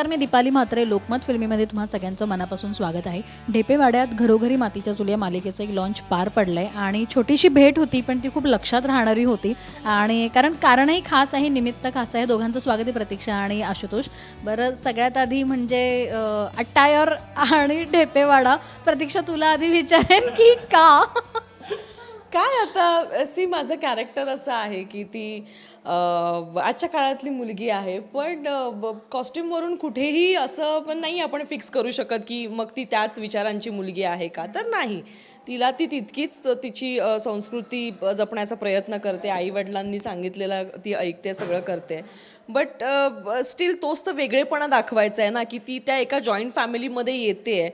नमस्कार मी दीपाली म्हात्रे. लोकमत फिल्मीमध्ये तुम्हा सगळ्यांचं मनापासून स्वागत आहे. ढेपेवाड्यात घरोघरी मातीच्या चुली मालिकेचं एक लॉन्च पार पडलं आहे आणि छोटीशी भेट होती पण ती खूप लक्षात राहणारी होती. आणि कारण कारणही खास आहे निमित्त खास आहे. दोघांचं स्वागत आहे प्रतीक्षा आणि आशुतोष. बरं सगळ्यात आधी म्हणजे अट्टायर आणि ढेपेवाडा. प्रतीक्षा तुला आधी विचारेन की का? काय आता सी माझं कॅरेक्टर असं आहे की ती आजच्या काळातली मुलगी आहे पण कॉस्ट्युमवरून कुठेही असं पण नाही आपण फिक्स करू शकत की मग ती त्याच विचारांची मुलगी आहे का? तर नाही. तिला ती तितकीच तिची संस्कृती जपण्याचा प्रयत्न करते आईवडिलांनी सांगितलेलं ती ऐकते सगळं करते. बट स्टील तोच तर वेगळेपणा दाखवायचा आहे ना की ती त्या एका जॉईंट फॅमिलीमध्ये येते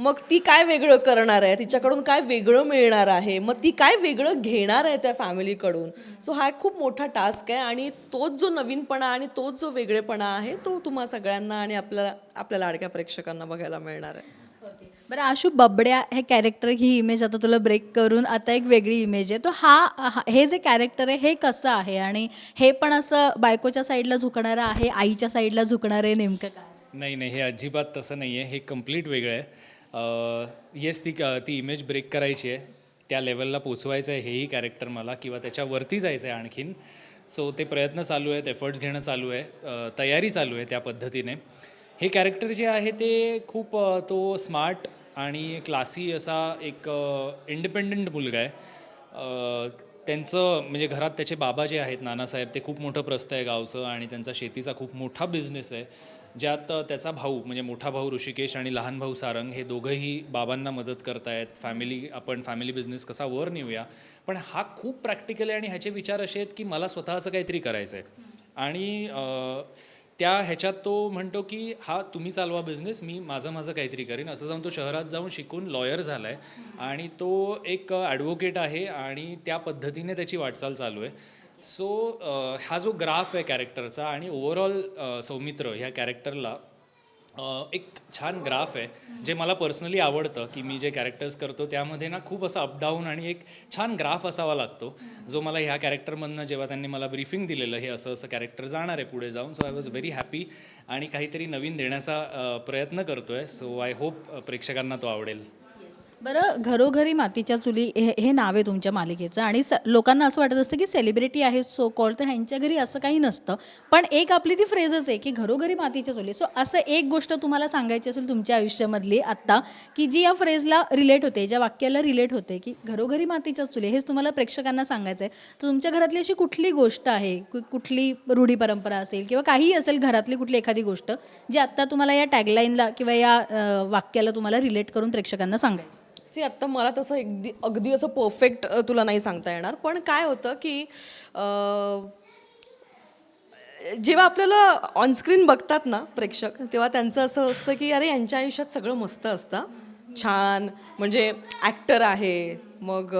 मग ती काय वेगळं करणार आहे? तिच्याकडून काय वेगळं मिळणार आहे? मग ती काय वेगळं घेणार आहे त्या फॅमिलीकडून? सो हा एक खूप मोठा टास्क आहे आणि तोच जो नवीनपणा आणि तोच जो वेगळेपणा आहे तो तुम्हा सगळ्यांना आणि आपल्याला आपल्या लाडक्या प्रेक्षकांना बघायला मिळणार आहे. बरं आशू बबड्या हे कॅरेक्टर ही इमेज आता तुला ब्रेक करून आता एक वेगळी इमेज आहे. तो हा हा- हे जे कॅरेक्टर आहे हे कसं आहे? आणि हे पण असं बायकोच्या साईडला झुकणारं आहे आईच्या साईडला झुकणारं आहे नेमकं काय? नाही नाही हे अजिबात तसं नाही आहे हे कंप्लीट वेगळं आहे. येस ती ती इमेज ब्रेक करायची आहे. त्या लेवलला पोचवायचं आहे हेही कॅरेक्टर मला किंवा त्याच्यावरती जायचं आहे आणखीन. सो ते प्रयत्न चालू आहेत एफर्ट्स घेणं चालू आहे तयारी चालू आहे त्या पद्धतीने. हे कॅरेक्टर जे आहे ते खूप तो स्मार्ट आणि क्लासी असा एक इंडिपेंडंट मुलगा आहे. त्यांचं म्हणजे घरात त्याचे बाबा जे आहेत नानासाहेब ते खूप मोठं प्रस्त आहे गावचं आणि त्यांचा शेतीचा खूप मोठा बिझनेस आहे. ज्यात त्याचा भाऊ म्हणजे मोठा भाऊ ऋषिकेश आणि लहान भाऊ सारंग हे दोघंही बाबांना मदत करतायत. फॅमिली आपण फॅमिली बिझनेस कसा वर नेऊया. पण हा खूप प्रॅक्टिकल आहे आणि ह्याचे विचार असे आहेत की मला स्वतःचं काहीतरी करायचं आहे. आणि त्या ह्याच्यात तो म्हणतो की हा तुम्ही चालवा बिझनेस मी माझं माझं काहीतरी करेन. असं जाऊन तो शहरात जाऊन शिकून लॉयर झाला आहे आणि तो एक ॲडव्होकेट आहे आणि त्या पद्धतीने त्याची वाटचाल चालू आहे. सो हा जो ग्राफ आहे कॅरेक्टरचा आणि ओव्हरऑल सौमित्र ह्या कॅरेक्टरला एक छान ग्राफ आहे जे मला पर्सनली आवडतं की मी जे कॅरेक्टर्स करतो त्यामध्ये ना खूप असं अपडाऊन आणि एक छान ग्राफ असावा लागतो. जो मला ह्या कॅरेक्टरमधनं जेव्हा त्यांनी मला ब्रीफिंग दिलेलं हे असं असं कॅरेक्टर जाणार आहे पुढे जाऊन. So I was very happy आणि काहीतरी नवीन देण्याचा प्रयत्न करतो आहे सो आय होप प्रेक्षकांना तो आवडेल. बरं घरोघरी मातीच्या चुली हे हे नाव आहे तुमच्या मालिकेचं. आणि स लोकांना असं वाटत असतं की सेलिब्रिटी आहे सो कॉल तर ह्यांच्या घरी असं काही नसतं. पण एक आपली ती फ्रेजच आहे की घरोघरी मातीच्या चुली. सो असं एक गोष्ट तुम्हाला सांगायची असेल तुमच्या आयुष्यामधली आत्ता की जी या फ्रेजला रिलेट होते ज्या वाक्याला रिलेट होते की घरोघरी मातीच्या चुली हेच तुम्हाला प्रेक्षकांना सांगायचं आहे तर तुमच्या घरातली अशी कुठली गोष्ट आहे कु- कुठली रूढी परंपरा असेल किंवा काहीही असेल घरातली कुठली एखादी गोष्ट जी आत्ता तुम्हाला या टॅगलाईनला किंवा या वाक्याला तुम्हाला रिलेट करून प्रेक्षकांना सांगायची? सी आत्ता मला तसं अगदी अगदी असं परफेक्ट तुला नाही सांगता येणार. पण काय होतं की जेव्हा आपल्याला ऑनस्क्रीन बघतात ना प्रेक्षक तेव्हा त्यांचं असं असतं की अरे यांच्या आयुष्यात सगळं मस्त असतं. छान. म्हणजे ॲक्टर आहे. मग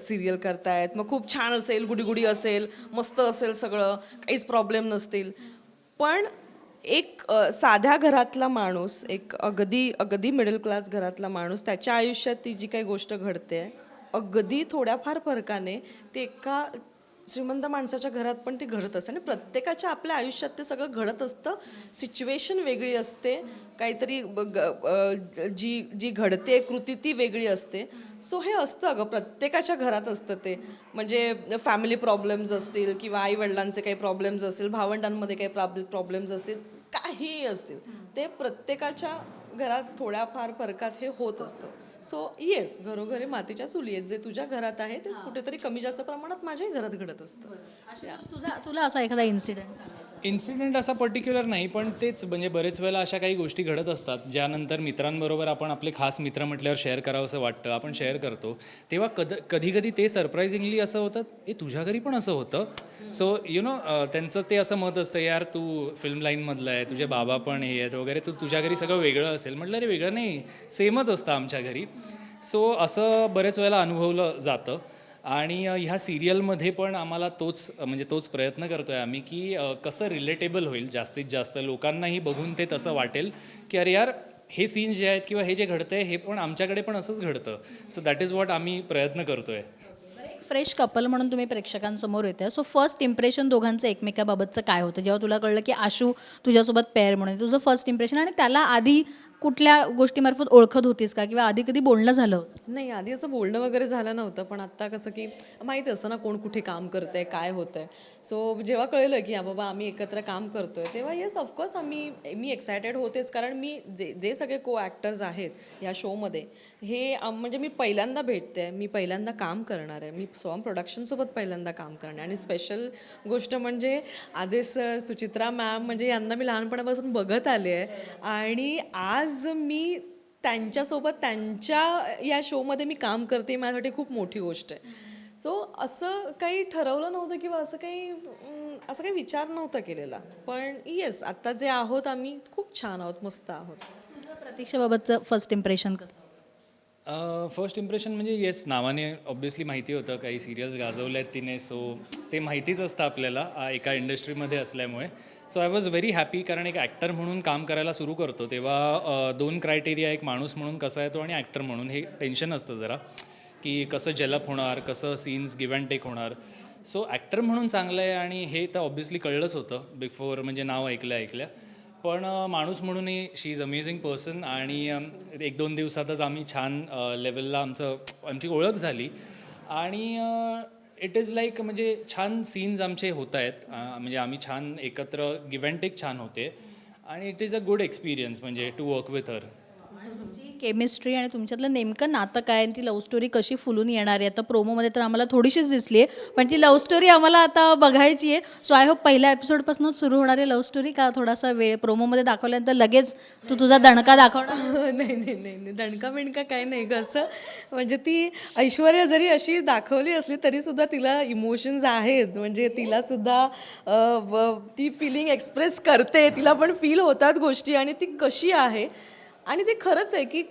सिरियल करतायत. मग खूप छान असेल गुडी असेल मस्त असेल सगळं. काहीच प्रॉब्लेम नसतील. पण एक साध्या घरातला माणूस एक अगदी अगदी मिडल क्लास घरातला माणूस त्याच्या आयुष्यात ती जी काही गोष्ट घडते अगदी थोड्याफार फरकाने ते एका श्रीमंत माणसाच्या घरात पण ती घडत असते. आणि प्रत्येकाच्या आपल्या आयुष्यात ते सगळं घडत असतं. सिच्युएशन वेगळी असते. काहीतरी ब- ग- जी जी घडते कृती ती वेगळी असते. सो हे असतं अगं. प्रत्येकाच्या घरात असतं ते. म्हणजे फॅमिली प्रॉब्लेम्स असतील किंवा आईवडिलांचे काही प्रॉब्लेम्स असतील भावंडांमध्ये काही प्रॉब्लेम प्रॉब्लेम्स असतील काहीही असतील ते प्रत्येकाच्या घरात थोड्याफार फरकात हे होत असतं. सो येस घरोघरी मातीच्या चुली आहेत. जे तुझ्या घरात आहे ते कुठेतरी कमी जास्त प्रमाणात माझ्याही घरात घडत असतं. तुझा तुला असा एखादा इन्सिडेंट इन्सिडेंट असा पर्टिक्युलर नाही पण तेच म्हणजे बरेच वेळेला अशा काही गोष्टी घडत असतात ज्यानंतर मित्रांबरोबर आपण आपले खास मित्र म्हटल्यावर शेअर करावं असं वाटतं आपण शेअर करतो. तेव्हा कद कधी कधी ते सरप्रायझिंगली असं होतं ए तुझ्या घरी पण असं होतं? सो यु नो त्यांचं ते असं मत असतं यार तू फिल्म लाईनमधलं आहे तुझे बाबा पण हे आहेत वगैरे तू तुझ्या घरी सगळं वेगळं असेल. म्हटलं रे वेगळं नाही सेमच असतं आमच्या घरी. सो असं बरेच वेळेला अनुभवलं जातं. आणि ह्या सिरियलमध्ये पण आम्हाला तोच म्हणजे तोच प्रयत्न करतो आहे आम्ही की कसं रिलेटेबल होईल जास्तीत जास्त लोकांनाही बघून ते तसं वाटेल की अरे यार हे सीन जे आहेत किंवा हे जे घडतं आहे हे पण आमच्याकडे पण असंच घडतं. सो दॅट इज वॉट आम्ही प्रयत्न करतो आहे फ्रेश कपल म्हणून तुम्ही प्रेक्षकांसमोर येते. सो फर्स्ट इम्प्रेशन दोघांचं एकमेकाबाबतचं काय होतं? जेव्हा तुला कळलं की आशू तुझ्यासोबत पेअर म्हणून तुझं फर्स्ट इम्प्रेशन आणि त्याला आधी कुठल्या गोष्टीमार्फत ओळखत होतीस का? किंवा आधी कधी बोलणं झालं? होतं? नाही आधी असं बोलणं वगैरे झालं नव्हतं पण आत्ता कसं की माहिती असतं ना कोण कुठे काम करतंय काय होतंय. सो जेव्हा कळलं की हा बाबा आम्ही एकत्र काम करतोय तेव्हा येस ऑफकोर्स आम्ही मी एक्सायटेड होतेच कारण मी जे जे सगळे को ॲक्टर्स आहेत या शोमध्ये हे म्हणजे मी पहिल्यांदा भेटते मी पहिल्यांदा काम करणार आहे. मी सॉम प्रोडक्शनसोबत पहिल्यांदा काम करणार आणि स्पेशल गोष्ट म्हणजे आदेश सर सुचित्रा मॅम म्हणजे यांना मी लहानपणापासून बघत आले आहे. आणि आज आज मी त्यांच्यासोबत त्यांच्या या शोमध्ये मी काम करते माझ्यासाठी खूप मोठी गोष्ट आहे. सो असं काही ठरवलं नव्हतं किंवा असं काही असा असं काही विचार नव्हता केलेला. पण येस आत्ता जे आहोत आम्ही खूप छान आहोत मस्त आहोत. प्रतीक्षाबाबतचं फर्स्ट इम्प्रेशन कसं? फर्स्ट इम्प्रेशन म्हणजे येस नावाने ऑब्व्हियसली माहिती होतं. काही सिरियल्स गाजवल्या आहेत तिने सो ते माहितीच असतं आपल्याला एका इंडस्ट्रीमध्ये असल्यामुळे. So I was very happy कारण एक ॲक्टर म्हणून काम करायला सुरू करतो तेव्हा दोन क्रायटेरिया एक माणूस म्हणून कसा येतो आणि ॲक्टर म्हणून. हे टेन्शन असतं जरा की कसं जलप होणार कसं सीन्स गिव्ह अँड टेक होणार. सो ॲक्टर म्हणून चांगलं आहे आणि हे तर ऑब्व्हियसली कळलंच होतं बिफोर म्हणजे नाव ऐकल्या ऐकल्या. पण माणूस म्हणूनही शी इज अमेझिंग पर्सन आणि एक दोन दिवसातच आम्ही छान लेवलला आमचं आमची ओळख झाली. आणि इट इज लाईक म्हणजे छान सीन्स आमचे होत आहेत. म्हणजे आम्ही छान एकत्र गिव्ह अँड टेक छान होते. आणि it is a good experience म्हणजे टू वर्क विथ हर तुमची केमिस्ट्री आणि तुमच्यातलं नेमकं नातं काय आणि ती लव्ह स्टोरी कशी फुलून येणार आहे? आता प्रोमोमध्ये तर आम्हाला थोडीशीच दिसली आहे पण ती लव्ह स्टोरी आम्हाला आता बघायची आहे सो आय होप पहिल्या एपिसोडपासूनच सुरू होणारी लव्ह स्टोरी का थोडासा वेळ प्रोमोमध्ये दाखवल्यानंतर लगेच तू तुझा दणका दाखवणार? नाही नाही नाही नाही. दणका बिणका काय नाही ग असं. म्हणजे ती ऐश्वर्या जरी अशी दाखवली असली तरी सुद्धा तिला इमोशन्स आहेत. म्हणजे तिला सुद्धा ती फिलिंग एक्सप्रेस करते. तिला पण फील होतात गोष्टी आणि ती कशी आहे आणि ते खरंच आहे की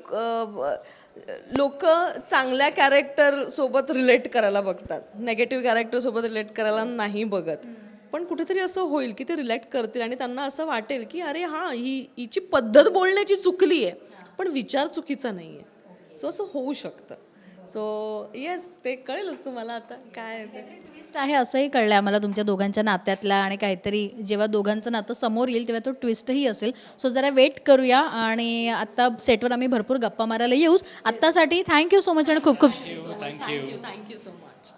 लोक चांगल्या कॅरेक्टर सोबत रिलेट करायला बघतात. नेगेटिव्ह कॅरेक्टर सोबत रिलेट करायला नाही बघत. पण कुठेतरी असं होईल की ते रिलेट करतील आणि त्यांना असं वाटेल की अरे हां ही हिची पद्धत बोलण्याची चुकली आहे पण विचार चुकीचा नाही आहे सो असं होऊ शकतं. सो येस ते कळेलच तुम्हाला आता काय आहे ट्विस्ट आहे असंही कळलं आम्हाला तुमच्या दोघांच्या नात्यातला आणि काहीतरी जेव्हा दोघांचं नातं समोर येईल तेव्हा तो ट्विस्टही असेल. सो जरा वेट करूया आणि आत्ता सेटवर आम्ही भरपूर गप्पा मारायला येऊच. आत्तासाठी थँक्यू सो मच आणि खूप खूप थँक्यू थँक्यू सो मच